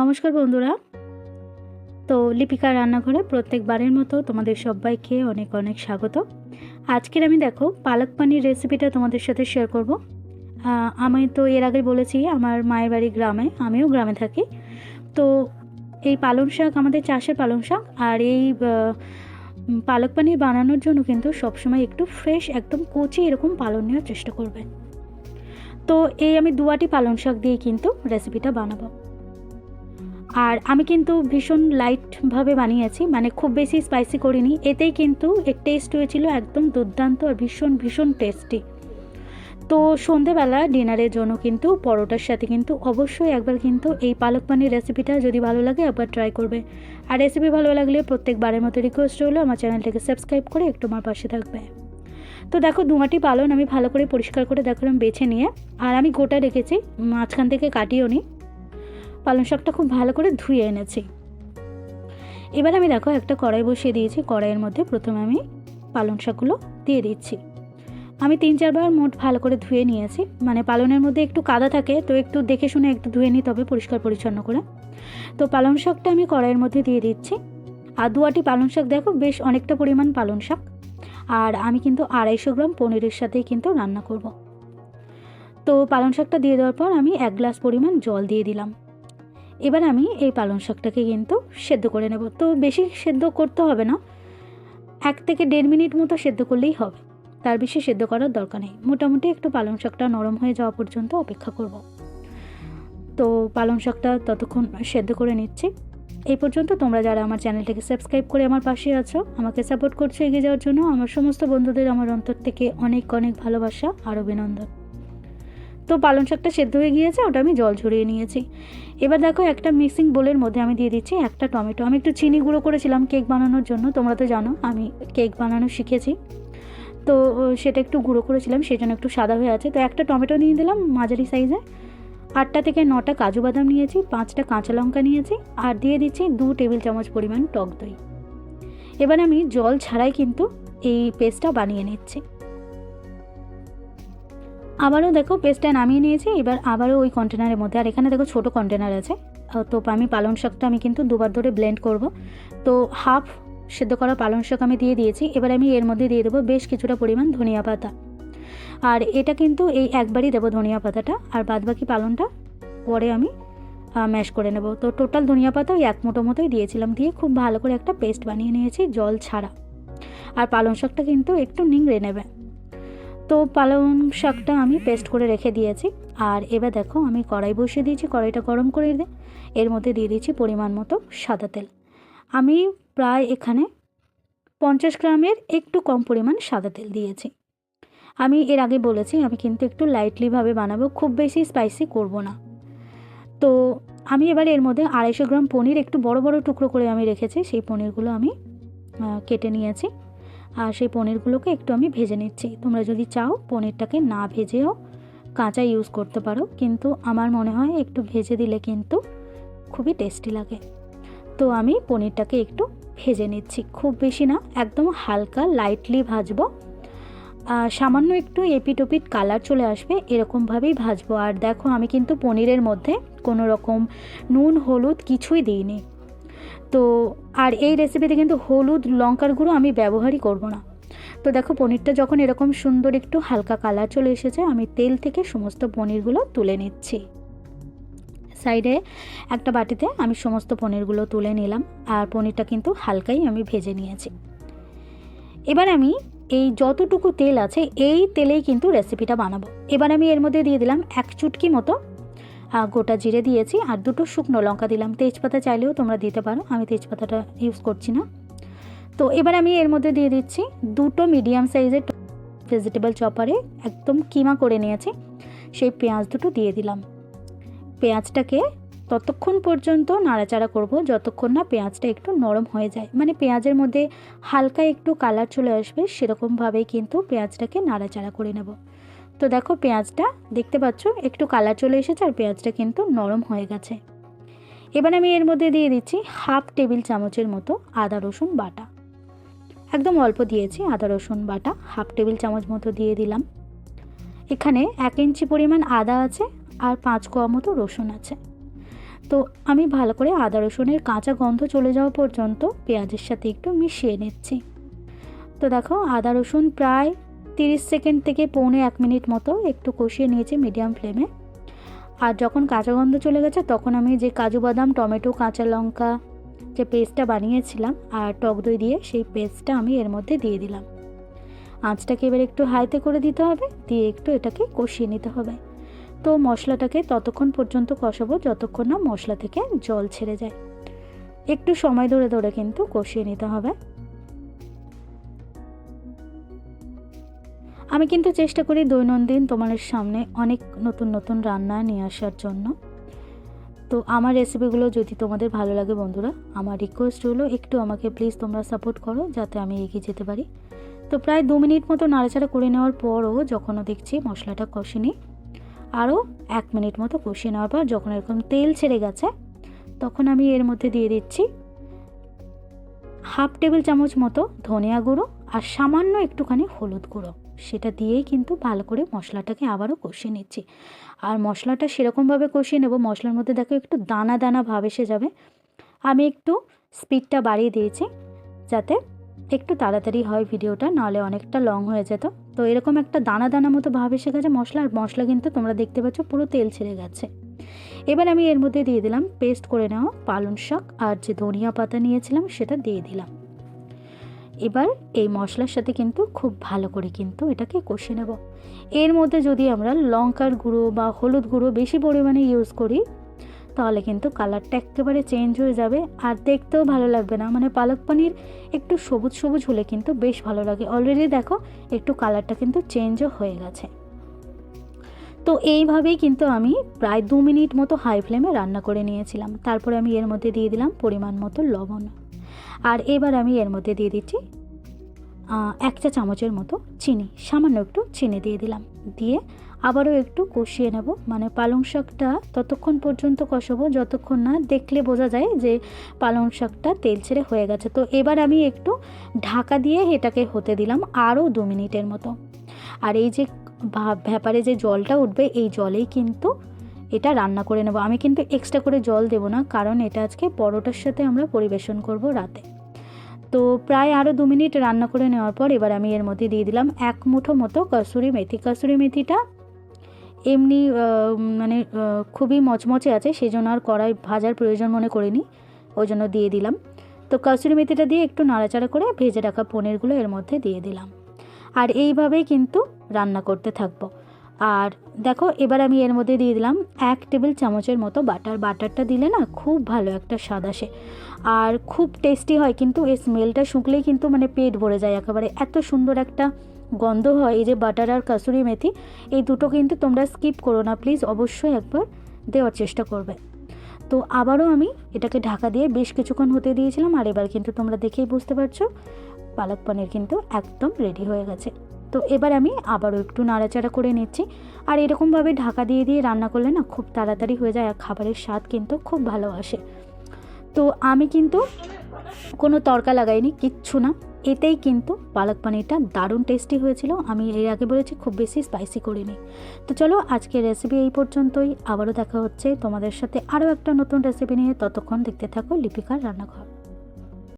নমস্কার বন্ধুরা। তো লিপিকা রান্নাঘরে প্রত্যেকবারের মতো তোমাদের সবাইকে অনেক অনেক স্বাগত। আজকের আমি দেখো পালক পানির রেসিপিটা তোমাদের সাথে শেয়ার করব। আমি তো এর আগে বলেছি আমার মায়ের বাড়ি গ্রামে, আমিও গ্রামে থাকি। তো এই পালং শাক, আমাদের চাষের পালং শাক আর এই পালক পানির বানানোর জন্য কিন্তু সবসময় একটু ফ্রেশ একদম কচি এরকম পালন নেওয়ার চেষ্টা করবে। তো এই আমি দুয়াটি পালং শাক দিয়ে কিন্তু রেসিপিটা বানাবো। আর আমি কিন্তু ভীষণ লাইটভাবে বানিয়েছি মানে খুব বেশি স্পাইসি করিনি। এতেই কিন্তু এর টেস্ট হয়েছিল একদম দুর্দান্ত আর ভীষণ ভীষণ টেস্টি তো সন্ধেবেলা ডিনারের জন্য কিন্তু পরোটার সাথে কিন্তু অবশ্যই একবার কিন্তু এই পালক পানির রেসিপিটা যদি ভালো লাগে একবার ট্রাই করবে। আর রেসিপি ভালো লাগলে প্রত্যেকবারের মতো রিকোয়েস্ট হলো আমার চ্যানেলটাকে সাবস্ক্রাইব করে একটু আমার পাশে থাকবে। তো দেখো দুমাটি পালন আমি ভালো করে পরিষ্কার করে দেখলাম বেছে নিয়ে। আর আমি গোটা রেখেছি, মাঝখান থেকে কাটিও নি। পালং শাকটা খুব ভালো করে ধুয়ে এনেছি। এবার আমি দেখো একটা কড়াই বসিয়ে দিয়েছি, কড়াইয়ের মধ্যে প্রথমে আমি পালং শাকগুলো দিয়ে দিচ্ছি। আমি তিন চারবার মোট ভালো করে ধুয়ে নিয়েছি মানে পালনের মধ্যে একটু কাদা থাকে, তো একটু দেখে শুনে একটু ধুয়ে নিতে হবে পরিষ্কার পরিচ্ছন্ন করে। তো পালং শাকটা আমি কড়াইয়ের মধ্যে দিয়ে দিচ্ছি। আর দুয়াটি পালং শাক দেখো, বেশ অনেকটা পরিমাণ পালং শাক। আর আমি কিন্তু আড়াইশো গ্রাম পনিরের সাথেই কিন্তু রান্না করব। তো পালং শাকটা দিয়ে দেওয়ার পর আমি এক গ্লাস পরিমাণ জল দিয়ে দিলাম। এবার আমি এই পালং শাকটাকে কিন্তু সেদ্ধ করে নেব। তো বেশি সেদ্ধ করতে হবে না। এক থেকে দেড় মিনিট মতো সেদ্ধ করলেই হবে। তার বেশি সেদ্ধ করার দরকার নেই। মোটামুটি একটু পালং শাকটা নরম হয়ে যাওয়া পর্যন্ত অপেক্ষা করব। তো পালং শাকটা ততক্ষণ সেদ্ধ করে নিচ্ছি। এই পর্যন্ত তোমরা যারা আমার চ্যানেলটাকে সাবস্ক্রাইব করে আমার পাশে আছো, আমাকে সাপোর্ট করছ এগিয়ে যাওয়ার জন্য, আমার সমস্ত বন্ধুদের আমার অন্তর থেকে অনেক অনেক ভালোবাসা আর অভিনন্দন। তো পালং শাকটা সেদ্ধ হয়ে গিয়েছে, ওটা আমি জল ঝরিয়ে নিয়েছি। এবার দেখো একটা মিক্সিং বোলের মধ্যে আমি দিয়ে দিচ্ছি একটা টমেটো। আমি একটু চিনি গুঁড়ো করেছিলাম কেক বানানোর জন্য, তোমরা তো জানো আমি কেক বানানো শিখেছি। তো সেটা একটু গুঁড়ো করেছিলাম সেই জন্য একটু সাদা হয়ে আছে। তো একটা টমেটো নিয়ে দিলাম মাঝারি সাইজে আটটা থেকে নটা কাজু বাদাম নিয়েছি, পাঁচটা কাঁচা লঙ্কা নিয়েছি, আর দিয়ে দিচ্ছি দু টেবিল চামচ পরিমাণ টক দই। এবার আমি জল ছাড়াই কিন্তু এই পেস্টটা বানিয়ে নিচ্ছি। আবারও দেখো পেস্টটা নামিয়ে নিয়েছি, এবার আবারও ওই কন্টেনারের মধ্যে। আর এখানে দেখো ছোট কন্টেনার আছে। তো আমি পালং শাকটা আমি কিন্তু দুবার ধরে ব্লেন্ড করব। তো হাফ সেদ্ধ করা পালং শাক আমি দিয়ে দিয়েছি। এবার আমি এর মধ্যে দিয়ে দেবো বেশ কিছুটা পরিমাণ ধনিয়া পাতা। আর এটা কিন্তু এই একবারই দেবো ধনিয়া পাতাটা। আর বাদবাকি পালনটা পরে আমি ম্যাশ করে নেব। তো টোটাল ধনিয়া পাতা ওই এক মুঠো মতোই দিয়েছিলাম দিয়ে খুব ভালো করে একটা পেস্ট বানিয়ে নিয়েছি, জল ছাড়া। আর পালং শাকটা কিন্তু একটু নিংড়ে নেবে। তো পালং শাকটা আমি পেস্ট করে রেখে দিয়েছি। আর এবার দেখো, আমি কড়াই বসিয়ে দিয়েছি, কড়াইটা গরম করে দিয়ে এর মধ্যে দিয়ে দিয়েছি পরিমাণ মতো সাদা তেল। আমি প্রায় এখানে পঞ্চাশ গ্রামের একটু কম পরিমাণ সাদা তেল দিয়েছি। আমি এর আগে বলেছি, আমি কিন্তু একটু লাইটলিভাবে বানাবো, খুব বেশি স্পাইসি করব না। তো আমি এবার এর মধ্যে আড়াইশো গ্রাম পনির, একটু বড় বড় টুকরো করে আমি রেখেছি, সেই পনিরগুলো আমি কেটে নিয়েছি। আর সেই পনিরগুলোকে একটু আমি ভেজে নিচ্ছি। তোমরা যদি চাও পনিরটাকে না ভেজেও কাঁচা ইউজ করতে পারো, কিন্তু আমার মনে হয় একটু ভেজে দিলে কিন্তু খুবই টেস্টি লাগে। তো আমি পনিরটাকে একটু ভেজে নিচ্ছি। খুব বেশি না, একদম হালকা লাইটলি ভাজবো। সামান্য একটু এপিট ওপিট কালার চলে আসবে, এরকমভাবেই ভাজবো। আর দেখো, আমি কিন্তু পনিরের মধ্যে কোনো রকম নুন, হলুদ কিছুই দিইনি। তো আর এই রেসিপিতে কিন্তু হলুদ, লঙ্কার গুঁড়ো আমি ব্যবহারই করব না। তো দেখো, পনিরটা যখন এরকম সুন্দর একটু হালকা কালার চলে এসেছে, আমি তেল থেকে সমস্ত পনিরগুলো তুলে নিচ্ছি। সাইডে একটা বাটিতে আমি সমস্ত পনিরগুলো তুলে নিলাম আর পনিরটা কিন্তু হালকাই আমি ভেজে নিয়েছি। এবার আমি এই যতটুকু তেল আছে, এই তেলেই কিন্তু রেসিপিটা বানাবো। এবার আমি এর মধ্যে দিয়ে দিলাম এক চুটকি মতো গোটা জিরে দিয়েছি আর দুটো শুকনো লঙ্কা দিলাম। তেজপাতা চাইলেও তোমরা দিতে পারো, আমি তেজপাতাটা ইউজ করছি না। তো এবার আমি এর মধ্যে দিয়ে দিচ্ছি দুটো মিডিয়াম সাইজের ভেজিটেবল চপারে একদম কিমা করে নিয়েছি, সেই পেঁয়াজ দুটো দিয়ে দিলাম। পেঁয়াজটাকে ততক্ষণ পর্যন্ত নাড়াচাড়া করব, যতক্ষণ না পেঁয়াজটা একটু নরম হয়ে যায়। মানে পেঁয়াজের মধ্যে হালকা একটু কালার চলে আসবে, সেরকমভাবেই কিন্তু পেঁয়াজটাকে নাড়াচাড়া করে নেব। তো দেখো পেঁয়াজটা, দেখতে পাচ্ছ? একটু কালার চলে এসেছে আর পেঁয়াজটা কিন্তু নরম হয়ে গেছে। এবার আমি এর মধ্যে দিয়ে দিচ্ছি হাফ টেবিল চামচের মতো আদা, রসুন বাটা। একদম অল্প দিয়েছি আদা, রসুন বাটা, হাফ টেবিল চামচ মতো দিয়ে দিলাম। এখানে এক ইঞ্চি পরিমাণ আদা আছে আর পাঁচ কোয়া মতো রসুন আছে। তো আমি ভালো করে আদা, রসুনের কাঁচা গন্ধ চলে যাওয়া পর্যন্ত পেঁয়াজের সাথে একটু মিশিয়ে নিচ্ছি। তো দেখো আদা, রসুন প্রায় তিরিশ সেকেন্ড থেকে পৌনে এক মিনিট মতো একটু কষিয়ে নিয়েছি মিডিয়াম ফ্লেমে। আর যখন কাঁচা গন্ধ চলে গেছে, তখন আমি যে কাজু বাদাম, টমেটো, কাঁচা লঙ্কা যে পেস্টটা বানিয়েছিলাম আর টক দই দিয়ে সেই পেস্টটা আমি এর মধ্যে দিয়ে দিলাম। আঁচটাকে এবার একটু হাইতে করে দিতে হবে, দিয়ে একটু এটাকে কষিয়ে নিতে হবে। তো মশলাটাকে ততক্ষণ পর্যন্ত কষাবো যতক্ষণ না মশলা থেকে জল ছেড়ে যায়। একটু সময় ধরে ধরে কিন্তু কষিয়ে নিতে হবে। আমি কিন্তু চেষ্টা করি দৈনন্দিন তোমাদের সামনে অনেক নতুন নতুন রান্না নিয়ে আসার জন্য। তো আমার রেসিপিগুলো যদি তোমাদের ভালো লাগে বন্ধুরা, আমার রিকোয়েস্ট হলো একটু আমাকে প্লিজ তোমরা সাপোর্ট করো যাতে আমি এগিয়ে যেতে পারি। তো প্রায় দু মিনিট মতো নাড়াচাড়া করে নেওয়ার পরও যখনও দেখছি মশলাটা কষেনি, আরও এক মিনিট মতো কষিয়ে নেওয়ার পর যখন এরকম তেল ছেড়ে গেছে, তখন আমি এর মধ্যে দিয়ে দিচ্ছি হাফ টেবিল চামচ মতো ধনিয়া গুঁড়ো আর সামান্য একটুখানি হলুদ গুঁড়ো। সেটা দিয়েই কিন্তু ভালো করে মশলাটাকে আবারও কষিয়ে নিচ্ছি। আর মশলাটা সেরকমভাবে কষিয়ে নেব, মশলার মধ্যে দেখো একটু দানা দানা ভাব এসে যাবে। আমি একটু স্পিডটা বাড়িয়ে দিয়েছি যাতে একটু তাড়াতাড়ি হয় ভিডিওটা, নাহলে অনেকটা লং হয়ে যেত। তো এরকম একটা দানা দানা মতো ভাব এসে গেছে মশলা, আর মশলা কিন্তু তোমরা দেখতে পাচ্ছ পুরো তেল ছেড়ে গেছে। এবার আমি এর মধ্যে দিয়ে দিলাম, পেস্ট করে নেওয়া পালং শাক, আর যে ধনিয়া পাতা নিয়েছিলাম সেটা দিয়ে দিলাম। এবার এই মশলার সাথে কিন্তু খুব ভালো করে কিন্তু এটাকে কষে নেব। এর মধ্যে যদি আমরা লঙ্কার গুঁড়ো বা হলুদ গুঁড়ো বেশি পরিমাণে ইউজ করি, তাহলে কিন্তু কালারটা একেবারে চেঞ্জ হয়ে যাবে আর দেখতেও ভালো লাগবে না। মানে পালক পনির একটু সবুজ সবুজ হলে কিন্তু বেশ ভালো লাগে। অলরেডি দেখো একটু কালারটা কিন্তু চেঞ্জও হয়ে গেছে। তো এইভাবেই কিন্তু আমি প্রায় দু মিনিট মতো হাই ফ্লেমে রান্না করে নিয়েছিলাম। তারপরে আমি এর মধ্যে দিয়ে দিলাম পরিমাণ মতো লবণ। আর এবার আমি এর মধ্যে দিয়ে দিচ্ছি এক চা চামচের মতো চিনি, সামান্য একটু চিনি দিয়ে দিলাম। দিয়ে আবারও একটু কষিয়ে নেব মানে পালং শাকটা ততক্ষণ পর্যন্ত কষাবো, যতক্ষণ না দেখলে বোঝা যায় যে পালং শাকটা তেল ছেড়ে হয়ে গেছে। তো এবার আমি একটু ঢাকা দিয়ে এটাকে হতে দিলাম আরও দু মিনিটের মতো। আর এই যে ভ্যাপারে যে জলটা উঠবে, এই জলেই কিন্তু এটা রান্না করে নেব। আমি কিন্তু এক্সট্রা করে জল দেবো না, কারণ এটা আজকে পরোটার সাথে আমরা পরিবেশন করব রাতে। তো প্রায় আরও দু মিনিট রান্না করে নেওয়ার পর এবার আমি এর মধ্যে দিয়ে দিলাম এক মুঠো মতো কসুরি মেথি। কসুরি মেথিটা এমনি মানে খুবই মচমচে আছে সেই জন্য আর কড়াই ভাজার প্রয়োজন মনে করিনি, ওই জন্য দিয়ে দিলাম। তো কসুরি মেথিটা দিয়ে একটু নাড়াচাড়া করে ভেজে রাখা পনিরগুলো এর মধ্যে দিয়ে দিলাম। আর এইভাবেই কিন্তু রান্না করতে থাকব। আর দেখো, এবার আমি এর মধ্যে দিয়ে দিলাম এক টেবিল চামচের মতো বাটার। বাটারটা দিলে না খুব ভালো একটা স্বাদ আসে। আর খুব টেস্টি হয়, কিন্তু এই স্মেলটা শুকলেই কিন্তু মানে পেট ভরে যায় একেবারে। এত সুন্দর একটা গন্ধ হয়, এই যে বাটার আর কাসুরি মেথি, এই দুটো কিন্তু তোমরা স্কিপ করো না। প্লিজ অবশ্যই একবার দেওয়ার চেষ্টা করবে। তো আবারও আমি এটাকে ঢাকা দিয়ে বেশ কিছুক্ষণ হতে দিয়েছিলাম, আর এবার কিন্তু তোমরা দেখেই বুঝতে পারছ, পালক পনির কিন্তু একদম রেডি হয়ে গেছে। তো এবার আমি আবারও একটু নাড়াচাড়া করে নিচ্ছি। আর এরকমভাবে ঢাকা দিয়ে দিয়ে রান্না করলে না খুব তাড়াতাড়ি হয়ে যায়, আর খাবারের স্বাদ কিন্তু খুব ভালো আসে। তো আমি কিন্তু কোনো তরকা লাগাইনি, কিচ্ছু না। এতেই কিন্তু পালক পানিরটা দারুণ টেস্টি হয়েছিল। আমি এর আগে বলেছি খুব বেশি স্পাইসি করিনি। তো চলো আজকের রেসিপি এই পর্যন্তই। আবারও দেখা হচ্ছে তোমাদের সাথে আরও একটা নতুন রেসিপি নিয়ে। ততক্ষণ দেখতে থাকো লিপিকার রান্নাঘর।